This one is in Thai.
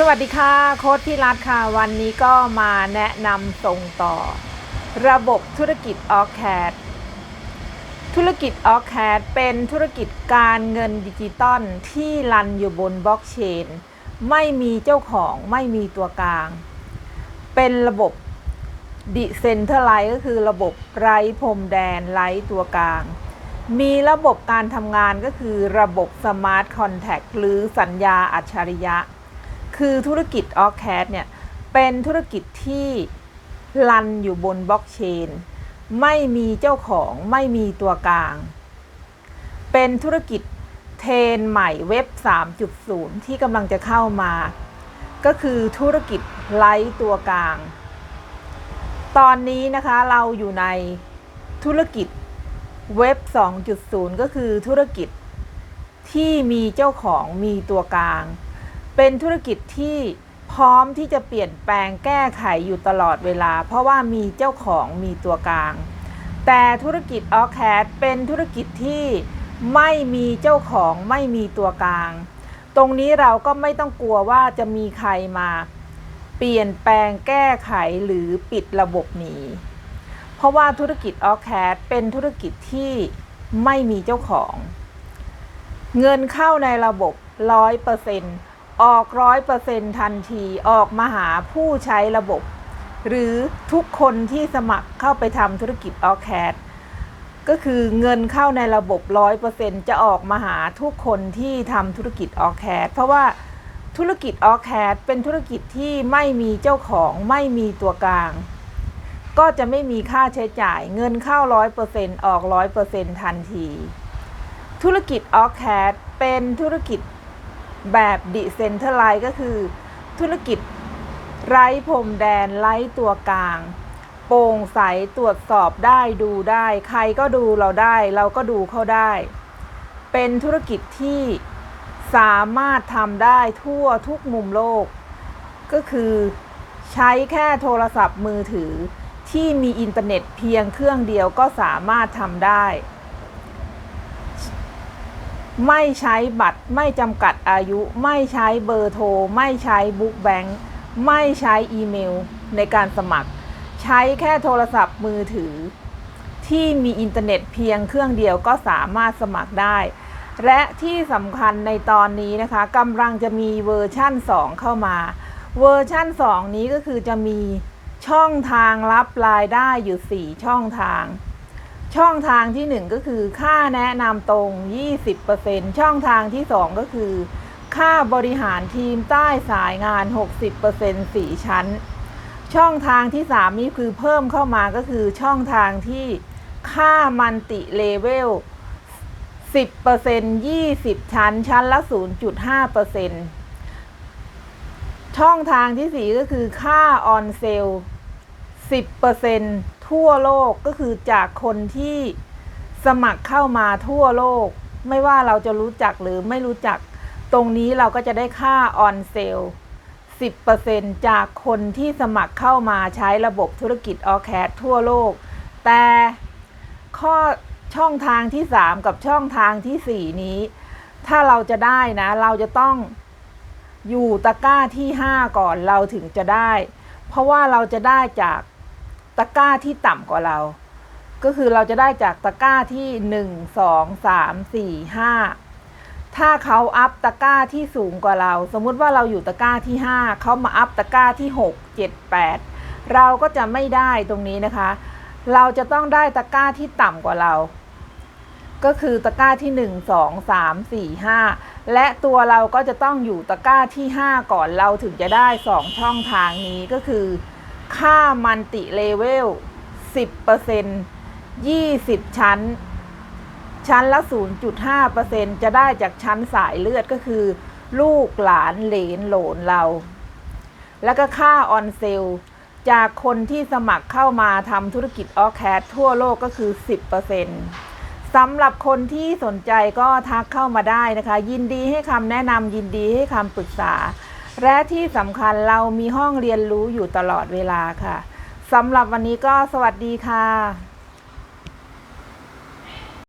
สวัสดีค่ะ โค้ดที่รัฐค่ะ วันนี้ก็มาแนะนำส่งต่อ ระบบธุรกิจ o c a d ธุรกิจ o c a d เป็นธุรกิจการเงินดิจิตอลที่รันอยู่บนบล็อกเชน ไม่มีเจ้าของไม่มีตัวกลาง เป็นระบบดิเซนเทอร์ไลก็คือระบบไร้พรมแดนไร้ตัวกลาง มีระบบการทำงานก็คือระบบสมาร์ทคอนแท็กหรือสัญญาอัจฉริยะ คือธุรกิจ o c a d เนี่ย เป็นธุรกิจที่รันอยู่บนบล็อกเชน ไม่มีเจ้าของไม่มีตัวกลาง เป็นธุรกิจเทรนใหม่เว็บ 3.0 ที่กำลังจะเข้ามา ก็คือธุรกิจไร้ตัวกลาง ตอนนี้นะคะเราอยู่ในธุรกิจเว็บ 2.0 ก็คือธุรกิจที่มีเจ้าของมีตัวกลาง เป็นธุรกิจที่พร้อมที่จะเปลี่ยนแปลงแก้ไขอยู่ตลอดเวลา เพราะว่ามีเจ้าของมีตัวกลาง แต่ธุรกิจออแคดเป็นธุรกิจที่ไม่มีเจ้าของไม่มีตัวกลาง ตรงนี้เราก็ไม่ต้องกลัวว่าจะมีใครมา เปลี่ยนแปลงแก้ไขหรือปิดระบบหนีเพราะว่าธุรกิจออแคดเป็นธุรกิจที่ไม่มีเจ้าของ เงินเข้าในระบบร้อยเปอร์เซ็นต์ ออกร้อยเปอร์เซ็นต์ทันทีออกมาหาผู้ใช้ระบบ หรือทุกคนที่สมัครเข้าไปทำธุรกิจออแคดก็คือเงินเข้าในระบบร้อยเปอร์เซ็นต์จะออกมาหาทุกคนที่ทำธุรกิจออแคดเพราะว่าธุรกิจออแคดเป็นธุรกิจที่ไม่มีเจ้าของไม่มีตัวกลาง ก็จะไม่มีค่าใช้จ่ายเงินเข้าร้อยเปอร์เซ็นต์ออกร้อยเปอร์เซ็นต์ทันที ธุรกิจออแคดเป็นธุรกิจ แบบดิเซนเทอร์ไลก็คือ ธุรกิจ ไร้พรมแดนไร้ตัวกลาง โปร่งใสตรวจสอบได้ดูได้ ใครก็ดูเราได้ เราก็ดูเขาได้ เป็นธุรกิจที่สามารถทำได้ทั่วทุกมุมโลก ก็คือใช้แค่โทรศัพท์มือถือที่มีอินเทอร์เน็ตเพียงเครื่องเดียวก็สามารถทำได้ ไม่ใช้บัตร ไม่จำกัดอายุ ไม่ใช้เบอร์โทร ไม่ใช้บุ๊กแบงค์ไม่ใช้อีเมลในการสมัคร ใช้แค่โทรศัพท์มือถือ ที่มีอินเทอร์เน็ตเพียงเครื่องเดียวก็สามารถสมัครได้ และที่สำคัญในตอนนี้นะคะกำลังจะมีเวอร์ชั่น 2 เข้ามา เวอร์ชั่น 2 นี้ก็คือจะมีช่องทางรับรายได้อยู่ 4 ช่องทาง ช่องทางที่ 1 ก็คือ ค่าแนะนำตรง 20%ช่องทางที่ 2 ก็คือ ค่าบริหารทีมใต้สายงาน 60% 4 ชั้น ช่องทางที่ 3 นี่คือเพิ่มเข้ามาก็คือช่องทางที่ค่ามันติเลเวล 10% 20 ชั้น ชั้นละ 0.5%ช่องทางที่ 4 ก็คือค่าออนเซล 10% ทั่วโลกก็คือจากคนที่สมัครเข้ามาทั่วโลก ไม่ว่าเราจะรู้จักหรือไม่รู้จัก ตรงนี้เราก็จะได้ค่าออนเซล10%จากคนที่สมัครเข้ามาใช้ระบบธุรกิจออแคดทั่วโลก แต่ข้อช่องทางที่ 3 กับช่องทางทีสี่4 นี้ ถ้าเราจะได้นะ เราจะต้องอยู่ตะกร้าที่ 5 ก่อนเราถึงจะได้ เพราะว่าเราจะได้จาก ตะกร้าที่ต่ำกว่าเรา ก็คือเราจะได้จากตะกร้าที่1 2 3 4 5ถ้าเขาอัพตะกร้าที่สูงกว่าเรา สมมุติว่าเราอยู่ตะกร้าที่5เขามาอัพตะกร้าที่6 7 8เราก็จะไม่ได้ตรงนี้นะคะ เราจะต้องได้ตะกร้าที่ต่ำกว่าเรา ก็คือตะกร้าที่1 2 3 4 5และตัวเราก็จะต้องอยู่ตะกร้าที่5ก่อนเราถึงจะได้2ช่องทางนี้ก็คือ ค่ามันติเลเวล 10% 20 ชั้น ชั้นละ 0.5%จะได้จากชั้นสายเลือดก็คือ ลูกหลานเหลนโหลนเรา แล้วก็ค่าออนเซลจากคนที่สมัครเข้ามาทำธุรกิจออแคดทั่วโลกก็คือ 10%สำหรับคนที่สนใจก็ทักเข้ามาได้นะคะ ยินดีให้คำแนะนำยินดีให้คำปรึกษา และที่สำคัญเรามีห้องเรียนรู้อยู่ตลอดเวลาค่ะสำหรับวันนี้ก็สวัสดีค่ะ